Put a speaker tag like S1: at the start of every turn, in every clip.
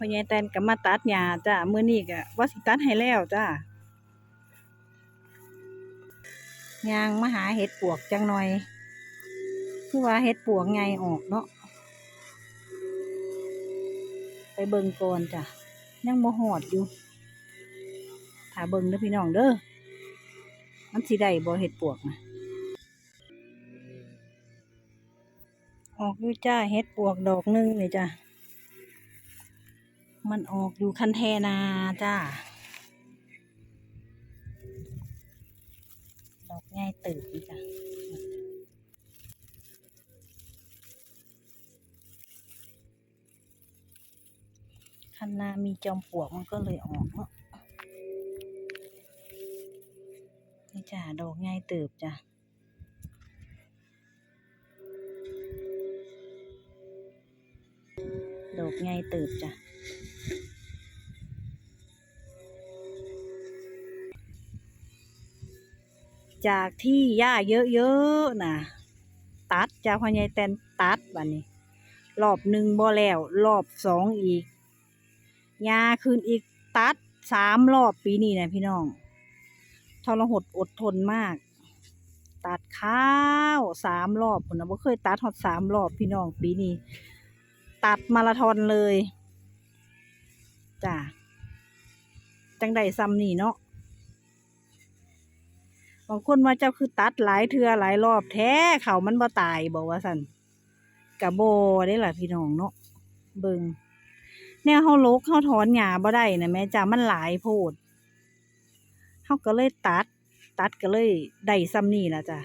S1: พ่อใหญ่แตนก็มาตัดหญ้าจ้ามื้อนี้ก็ว่าสิตัดให้แล้วจ้ายางมาหาเห็ดปวกจังหน่อย คือว่าเห็ดปวกไงออกเนาะ ไปเบิ่งก่อนจ้ะ ยังบ่หอดอยู่ ถ้าเบิ่งเด้อพี่น้องเด้อ มันสิได้บ่เห็ดปวกนะออกอยู่จ้าเห็ดปวกดอกหนึงนี่จ้ะ มันออกอยู่คันแทนาจ้าดอกง่ายตื่นจ้ะคันนามีจอมปลวกมันก็เลยออกเนาะนี่จ้าดอกง่ายเติบจ้ะดอกง่ายเติบจ้ะ จากที่หญ้าเยอะๆนะตัดจ้าพ่อใหญ่แตนตัดบัดนี้ รอบหนึ่งบ่แล้ว รอบสองอีกยาคืนอีกตัดสามรอบปีนี้นะพี่น้องทรหดอดทนมาก ตัดข้าวสามรอบผมนะบ่เคยตัดหอดสามรอบพี่น้องปีนี้ ตัดมาราธอนเลยจ้ะจังใดซ้ำนี่เนาะ บางคนว่าเจ้าคือตัดหลายเทือหลายรอบแท้เขามันบ่ตายบอกว่าสันกะโบได้ล่ะพี่น้องเนาะเบิงแนวเฮาลกเฮาถอนหญ้าบ่ได้นะแม่จ้ามันหลายโพดเฮาก็เลยตัด ตัดก็เลยได้ซ้ำนี่ล่ะจ้ะ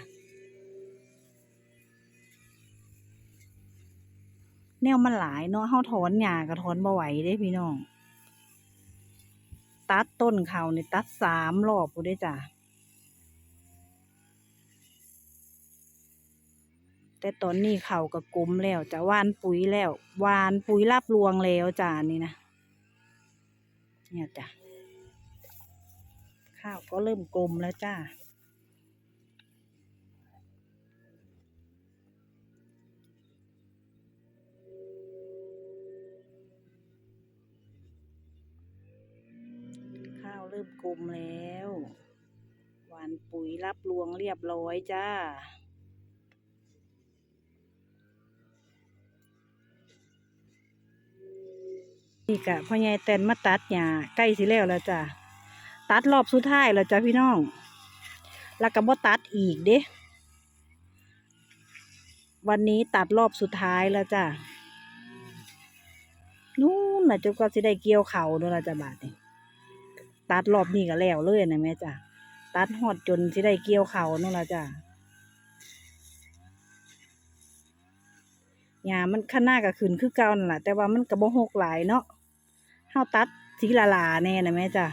S1: แนวมันหลายเนาะเฮาถอนหญ้าก็ถอนบ่ไหวเด้พี่น้อง ตัดต้นเขานี่ตัดสามรอบพุ่นเด้จ้ะ แต่ตอนนี้เขาก็กลมแล้วจะวานปุ๋ยแล้ววานปุ๋ยรับรวงแล้วจ้านี่นะเนี่ยจ้ะข้าวก็เริ่มกลมแล้วจ้าข้าวเริ่มกลมแล้ว หวานปุ๋ยรับรวงเรียบร้อยจ้า นี่กะพ่อใหญ่แตนมาตัดหญ้าใกล้สิแล้วแล้วจ้ะตัดรอบสุดท้ายแล้วจ้ะพี่น้อง แล้วก็บ่ตัดอีกเด้วันนี้ตัดรอบสุดท้ายแล้วจ้ะนู่นน่ะจนกว่าสิได้เกี่ยวเข่านู่นล่ะจ้ะบาดนี้ตัดรอบนี้ก็แล้วเลยนะแม่จ้ะตัดฮอดจนสิได้เกี่ยวเข่านู่นละจ้ะหญ้ามันข้างหน้าก็ขึ้นคือเก่านั่นล่ะแต่ว่ามันก็บ่หกหลายเนาะ เฮาตัดสีละลาแน่นะแม่จ้ะ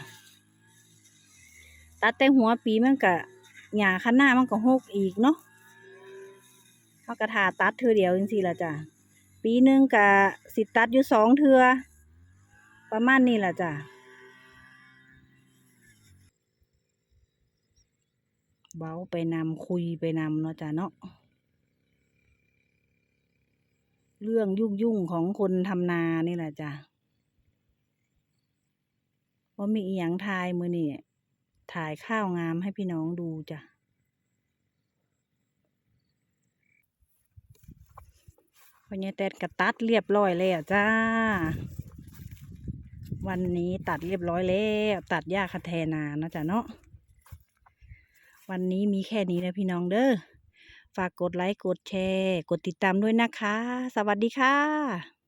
S1: ตัดแต่หัวปีมันก็หญ้าคันหน้ามันก็หกอีกเนาะเฮาก็ทาตัดเทื่อเดียวจังซี่ล่ะจ้ะปีหนึ่งก็สิตัดอยู่สองเทือประมาณนี้ละจ้ะเบาไปนำคุยไปนำเนาะจ้ะเนาะเรื่องยุ่งๆของคนทำนานี่แหละจ้ะ ว่ามีอีหยังทายมือนี่ถ่ายข้าวงามให้พี่น้องดูจ้ะพอเนี่ยแตดกระตัดเรียบร้อยแล้วจ้า วันนี้ตัดเรียบร้อยแล้วตัดหญ้าคาแทนานะจ๊ะเนาะ วันนี้มีแค่นี้นะพี่น้องเด้อ ฝากกดไลค์ กดแชร์ กดติดตามด้วยนะคะ สวัสดีค่ะ